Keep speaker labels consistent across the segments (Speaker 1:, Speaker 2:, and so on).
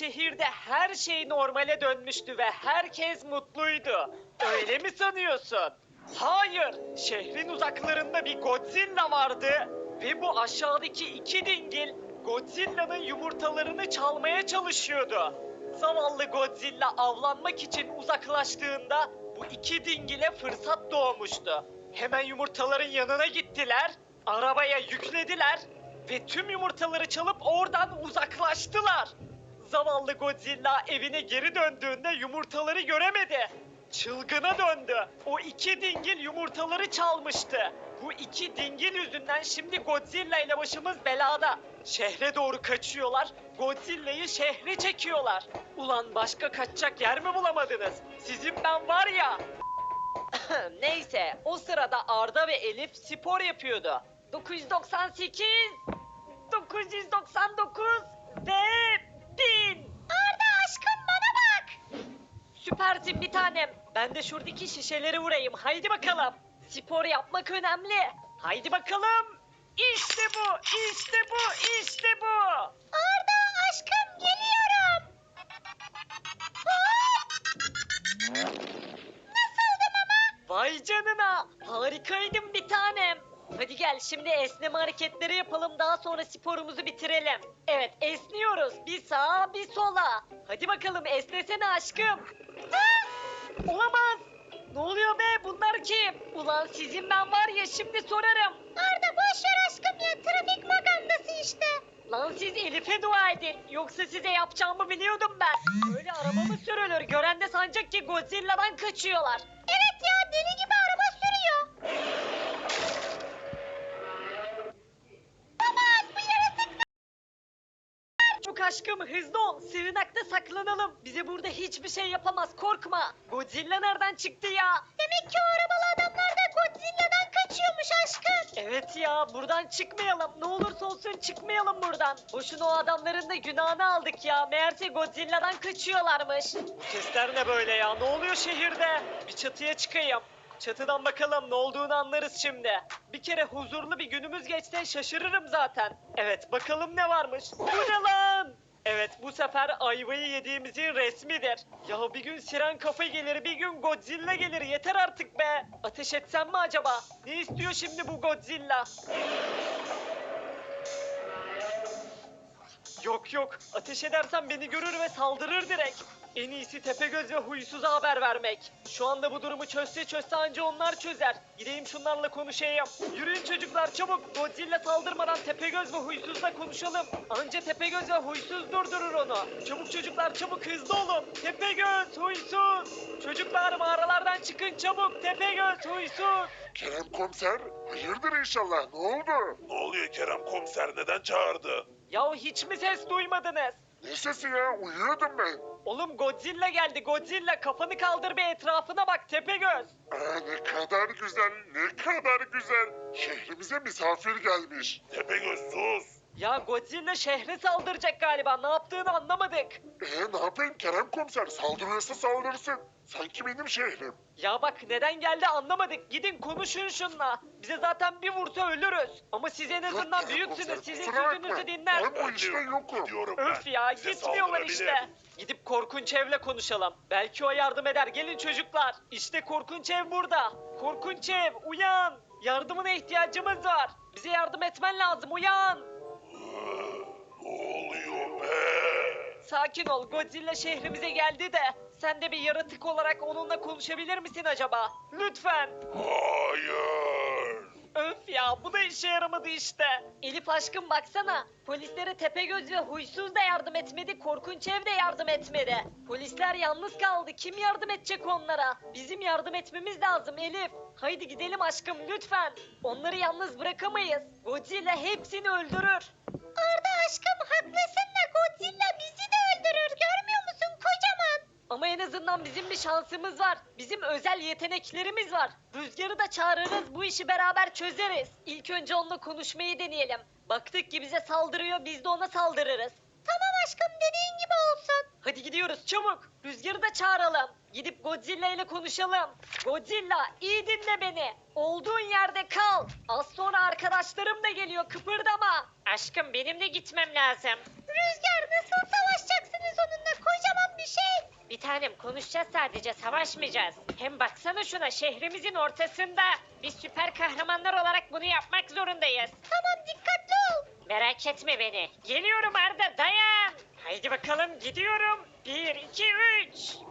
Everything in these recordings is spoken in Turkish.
Speaker 1: şehirde her şey normale dönmüştü ve herkes mutluydu. Öyle mi sanıyorsun? Hayır, şehrin uzaklarında bir Godzilla vardı ve bu aşağıdaki iki dingil Godzilla'nın yumurtalarını çalmaya çalışıyordu. Zavallı Godzilla avlanmak için uzaklaştığında bu iki dingile fırsat doğmuştu. Hemen yumurtaların yanına gittiler, arabaya yüklediler ve tüm yumurtaları çalıp oradan uzaklaştılar. Zavallı Godzilla evine geri döndüğünde yumurtaları göremedi. Çılgına döndü. O iki dingil yumurtaları çalmıştı. Bu iki dingil yüzünden şimdi Godzilla ile başımız belada. Şehre doğru kaçıyorlar. Godzilla'yı şehre çekiyorlar. Ulan başka kaçacak yer mi bulamadınız? Sizin ben var ya. Neyse o sırada Arda ve Elif spor yapıyordu. 998 999 ve 1000 Arda aşkım bana bak. Süpersin bir tanem. Ben de şuradaki şişeleri vurayım. Haydi bakalım. Spor yapmak önemli. Haydi bakalım. İşte bu, işte bu, işte bu. Arda aşkım geliyorum. Nasıldım ama? Vay canına. Harikaydın bir tanem. Hadi gel şimdi esneme hareketleri yapalım daha sonra sporumuzu bitirelim. Evet esniyoruz. Bir sağa bir sola. Hadi bakalım esnesene aşkım. Olamaz. Ne oluyor be bunlar kim? Ulan sizin ben var ya şimdi sorarım. Arda boş ver aşkım ya trafik magandası işte. Lan siz Elif'e dua edin. Yoksa size yapacağımı biliyordum ben. Böyle araba mı sürülür? Gören de sanacak ki Godzilla'dan kaçıyorlar. Evet ya deli gibi araba sürüyor. Baba bu yaratık Çok aşkım hızlı ol. Sığınakta saklanalım. Bize burada hiçbir şey yapamaz korkma. Godzilla nereden çıktı ya? Demek ki o arabalı adamlar da Godzilla'dan kaçıyormuş aşkım. Evet ya buradan çıkmayalım. Ne olursa olsun çıkmayalım buradan. Boşuna o adamların da günahını aldık ya. Meğerse Godzilla'dan kaçıyorlarmış. Sesler ne böyle ya? Ne oluyor şehirde? Bir çatıya çıkayım. Çatıdan bakalım ne olduğunu anlarız şimdi. Bir kere huzurlu bir günümüz geçse şaşırırım zaten. Evet bakalım ne varmış. Bu ne lan? Evet bu sefer ayvayı yediğimizin resmidir. Ya bir gün siren kafa gelir bir gün Godzilla gelir yeter artık be. Ateş etsem mi acaba? Ne istiyor şimdi bu Godzilla? Yok yok ateş edersem beni görür ve saldırır direkt. En iyisi Tepegöz ve Huysuz'a haber vermek. Şu anda bu durumu çözse çözse anca onlar çözer. Gideyim şunlarla konuşayım. Yürüyün çocuklar çabuk. Godzilla saldırmadan Tepegöz ve Huysuz'la konuşalım. Anca Tepegöz ve Huysuz durdurur onu. Çabuk çocuklar çabuk hızlı olun. Tepegöz, Huysuz. Çocuklar mağaralardan çıkın çabuk. Tepegöz, Huysuz.
Speaker 2: Kerem komiser, hayırdır inşallah, ne oldu?
Speaker 3: Ne oluyor Kerem komiser neden çağırdı?
Speaker 1: Yahu hiç mi ses duymadınız?
Speaker 2: Ne sesi ya, uyuyordum ben.
Speaker 1: Oğlum Godzilla geldi Godzilla kafanı kaldır bir etrafına bak Tepegöz.
Speaker 2: Aa, ne kadar güzel, ne kadar güzel. Şehrimize misafir gelmiş.
Speaker 3: Tepegöz sus.
Speaker 1: Ya Godzilla şehre saldıracak galiba ne yaptığını anlamadık.
Speaker 2: Ee, ne yapayım Kerem komiser, saldırıyorsa saldırsın. Sanki benim şehrim.
Speaker 1: Ya bak neden geldi anlamadık gidin konuşun şunla. Bize zaten bir vursa ölürüz. Ama siz en azından
Speaker 2: Kerem
Speaker 1: büyüksünüz
Speaker 2: komiser,
Speaker 1: sizin
Speaker 2: kusura bakma.
Speaker 1: sözünüzü dinler.
Speaker 2: Ben bu işte yokum.
Speaker 3: Gidiyorum
Speaker 1: Öf
Speaker 3: ben.
Speaker 1: ya
Speaker 3: Bize
Speaker 1: gitmiyorlar
Speaker 3: saldırabilir.
Speaker 1: işte. Gidip Korkunç Ev'le konuşalım. Belki o yardım eder. Gelin çocuklar. İşte Korkunç Ev burada. Korkunç Ev uyan. Yardımına ihtiyacımız var. Bize yardım etmen lazım uyan. Sakin ol Godzilla şehrimize geldi de. Sen de bir yaratık olarak onunla konuşabilir misin acaba? Lütfen.
Speaker 3: Hayır.
Speaker 1: Öf ya bu da işe yaramadı işte. Elif aşkım baksana. Polislere Tepegöz ve Huysuz da yardım etmedi. Korkunç Ev de yardım etmedi. Polisler yalnız kaldı. Kim yardım edecek onlara? Bizim yardım etmemiz lazım Elif. Haydi gidelim aşkım lütfen. Onları yalnız bırakamayız. Godzilla hepsini öldürür. Arda aşkım haklısın da Godzilla bizi de öldürür. Görmüyor musun kocaman? Ama en azından bizim bir şansımız var. Bizim özel yeteneklerimiz var. Rüzgarı da çağırırız bu işi beraber çözeriz. İlk önce onunla konuşmayı deneyelim. Baktık ki bize saldırıyor biz de ona saldırırız. Tamam aşkım dediğin gibi olsun. Hadi gidiyoruz çabuk. Rüzgarı da çağıralım. Gidip Godzilla ile konuşalım. Godzilla iyi dinle beni. Olduğun yerde kal. Az sonra arkadaşlarım da geliyor kıpırdama. Aşkım benim de gitmem lazım. Rüzgar nasıl savaşacaksınız onunla
Speaker 4: tanem konuşacağız sadece savaşmayacağız. Hem baksana şuna şehrimizin ortasında. Biz süper kahramanlar olarak bunu yapmak zorundayız. Tamam dikkatli ol. Merak etme beni. Geliyorum Arda dayan. Haydi bakalım gidiyorum. Bir, iki, üç.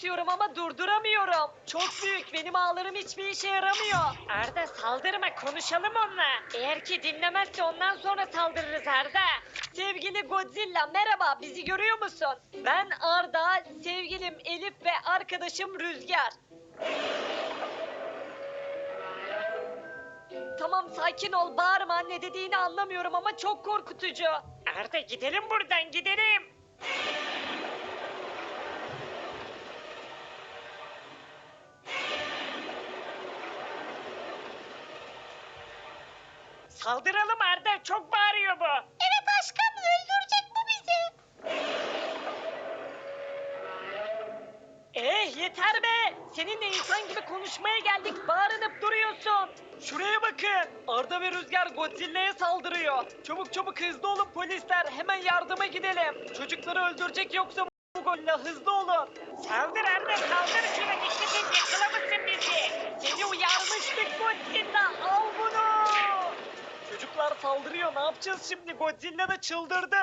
Speaker 1: Atıyorum ama durduramıyorum. Çok büyük benim ağlarım hiçbir işe yaramıyor.
Speaker 4: Arda saldırma konuşalım onunla. Eğer ki dinlemezse ondan sonra saldırırız Arda.
Speaker 1: Sevgili Godzilla merhaba bizi görüyor musun? Ben Arda, sevgilim Elif ve arkadaşım Rüzgar. Tamam sakin ol bağırma ne dediğini anlamıyorum ama çok korkutucu.
Speaker 4: Arda gidelim buradan gidelim. Saldıralım Arda çok bağırıyor bu.
Speaker 1: Evet aşkım öldürecek bu bizi. Eh yeter be! Seninle insan gibi konuşmaya geldik bağırınıp duruyorsun. Şuraya bakın. Arda ve Rüzgar Godzilla'ya saldırıyor. Çabuk çabuk hızlı olun polisler. Hemen yardıma gidelim. Çocukları öldürecek yoksa bu golle hızlı olun.
Speaker 4: Saldır Arda saldır şuna dikkat et yakalamasın bizi.
Speaker 1: Seni uyarmıştık Godzilla. Al bunu. Çocuklar saldırıyor. Ne yapacağız şimdi? Godzilla da çıldırdı.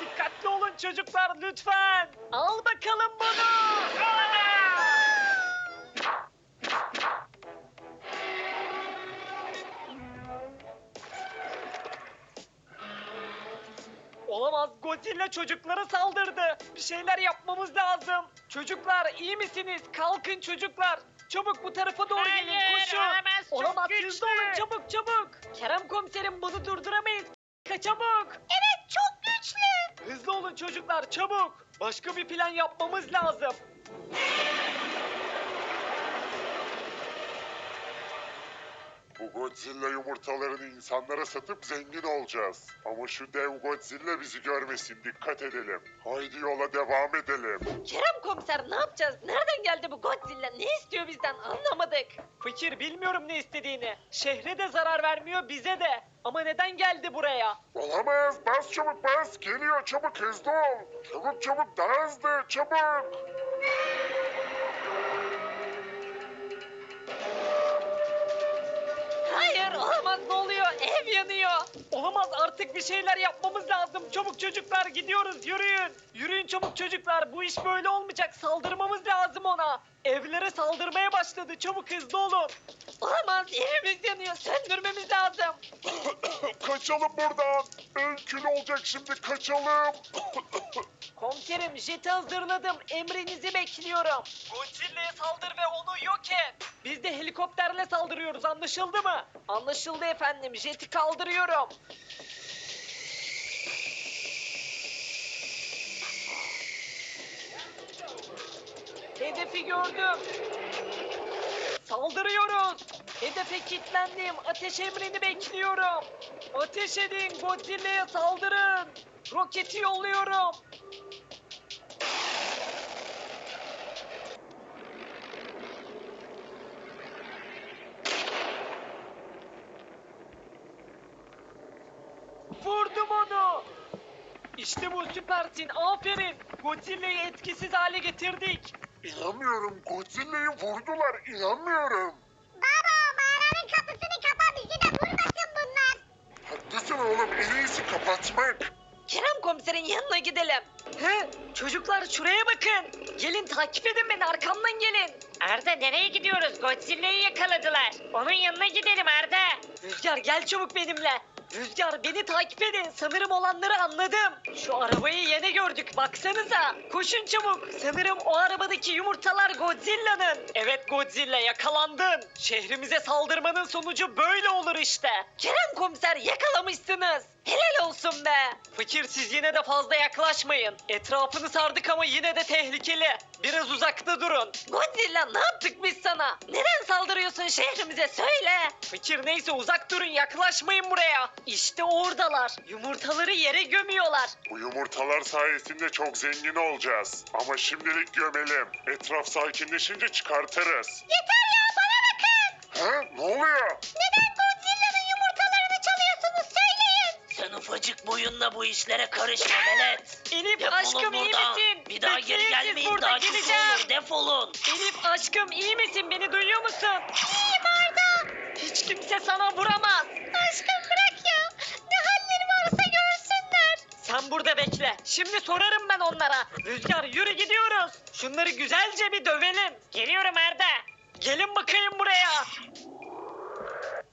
Speaker 1: Dikkatli olun çocuklar lütfen. Al bakalım bunu. Aa! Olamaz Godzilla çocuklara saldırdı. Bir şeyler yapmamız lazım. Çocuklar iyi misiniz? Kalkın çocuklar. Çabuk bu tarafa doğru gelin
Speaker 4: Hayır,
Speaker 1: koşun.
Speaker 4: olamaz, çok
Speaker 1: Olamaz hızlı olun çabuk çabuk. Kerem komiserim bunu durduramayız. Çabuk. Evet çok güçlü. Hızlı olun çocuklar çabuk. Başka bir plan yapmamız lazım.
Speaker 2: Bu Godzilla yumurtalarını insanlara satıp zengin olacağız. Ama şu dev Godzilla bizi görmesin dikkat edelim. Haydi yola devam edelim.
Speaker 1: Kerem komiser ne yapacağız? Nereden geldi bu Godzilla? Ne istiyor bizden anlamadık. Fakir bilmiyorum ne istediğini. Şehre de zarar vermiyor bize de. Ama neden geldi buraya?
Speaker 2: Olamaz bas çabuk bas geliyor çabuk hızlı ol. Çabuk çabuk daha hızlı çabuk.
Speaker 1: Hayır olamaz ne oluyor? Ev yanıyor. Olamaz artık bir şeyler yapmamız lazım. Çabuk çocuklar gidiyoruz yürüyün. Yürüyün çabuk çocuklar bu iş böyle olmayacak. Saldırmamız lazım ona. Evlere saldırmaya başladı. Çabuk hızlı olun. Olamaz evimiz yanıyor. Söndürmemiz lazım.
Speaker 2: kaçalım buradan. En kül olacak şimdi kaçalım.
Speaker 1: Komiserim jeti hazırladım. Emrinizi bekliyorum. Godzilla'ya saldır ve onu yok et. Biz de helikopterle saldırıyoruz anlaşıldı mı? Anlaşıldı efendim. Jeti kaldırıyorum. Hedefi gördüm. Saldırıyoruz. Hedefe kilitlendim. Ateş emrini bekliyorum. Ateş edin. Godzilla'ya saldırın. Roketi yolluyorum. Vurdum onu. İşte bu süpersin. Aferin. Godzilla'yı etkisiz hale getirdik.
Speaker 2: İnanmıyorum Godzilla'yı vurdular inanmıyorum.
Speaker 5: Baba mağaranın kapısını kapa bizi de vurmasın bunlar.
Speaker 2: Haklısın oğlum en iyisi kapatmak.
Speaker 1: Kerem komiserin yanına gidelim. He? Çocuklar şuraya bakın. Gelin takip edin beni arkamdan gelin.
Speaker 4: Arda nereye gidiyoruz? Godzilla'yı yakaladılar. Onun yanına gidelim Arda.
Speaker 1: Rüzgar gel çabuk benimle. Rüzgar beni takip edin. Sanırım olanları anladım. Şu arabayı yeni gördük. Baksanıza. Koşun çabuk. Sanırım o arabadaki yumurtalar Godzilla'nın. Evet Godzilla yakalandın. Şehrimize saldırmanın sonucu böyle olur işte. Kerem komiser yakalamışsınız. Helal olsun be. Fakir siz yine de fazla yaklaşmayın. Etrafını sardık ama yine de tehlikeli. Biraz uzakta durun. Godzilla ne yaptık biz sana? Neden saldırıyorsun şehrimize söyle. Fakir neyse uzak durun yaklaşmayın buraya. İşte oradalar. Yumurtaları yere gömüyorlar.
Speaker 2: Bu yumurtalar sayesinde çok zengin olacağız. Ama şimdilik gömelim. Etraf sakinleşince çıkartırız.
Speaker 5: Yeter ya bana bakın.
Speaker 2: Ha? Ne oluyor?
Speaker 5: Neden Godzilla'nın yumurtalarını çalıyorsunuz söyleyin.
Speaker 6: Sen ufacık boyunla bu işlere karışma velet.
Speaker 1: Elif
Speaker 6: Defolun
Speaker 1: aşkım iyi
Speaker 6: buradan.
Speaker 1: misin?
Speaker 6: Bir daha
Speaker 1: Bekleyin
Speaker 6: geri
Speaker 1: siz
Speaker 6: gelmeyin
Speaker 1: burada,
Speaker 6: daha kötü
Speaker 1: geleceğim.
Speaker 6: olur defolun.
Speaker 1: Elif aşkım iyi misin? Beni duyuyor musun?
Speaker 5: İyiyim Arda.
Speaker 1: Hiç kimse sana vuramaz. Şimdi sorarım ben onlara. Rüzgar yürü gidiyoruz. Şunları güzelce bir dövelim.
Speaker 4: Geliyorum Arda.
Speaker 1: Gelin bakayım buraya.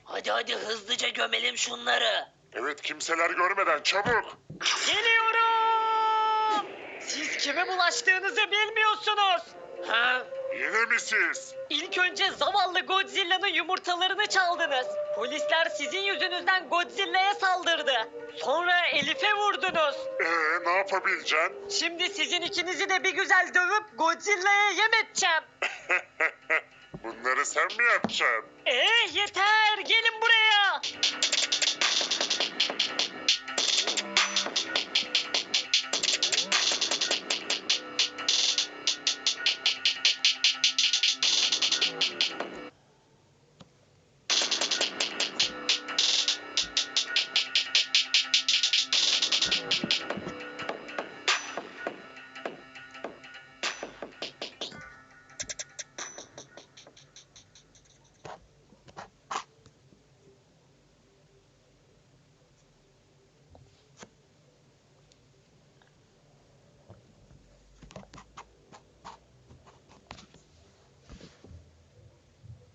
Speaker 6: Hadi hadi hızlıca gömelim şunları.
Speaker 2: Evet kimseler görmeden çabuk.
Speaker 1: Geliyorum. Siz kime bulaştığınızı bilmiyorsunuz.
Speaker 6: Ha?
Speaker 2: Yine mi siz?
Speaker 1: İlk önce zavallı Godzilla'nın yumurtalarını çaldınız. Polisler sizin yüzünüzden Godzilla'ya saldırdı. Sonra Elif'e vurdunuz.
Speaker 2: Ee ne yapabileceksin?
Speaker 1: Şimdi sizin ikinizi de bir güzel dövüp Godzilla'ya yem edeceğim.
Speaker 2: Bunları sen mi yapacaksın?
Speaker 1: Eh yeter gelin buraya.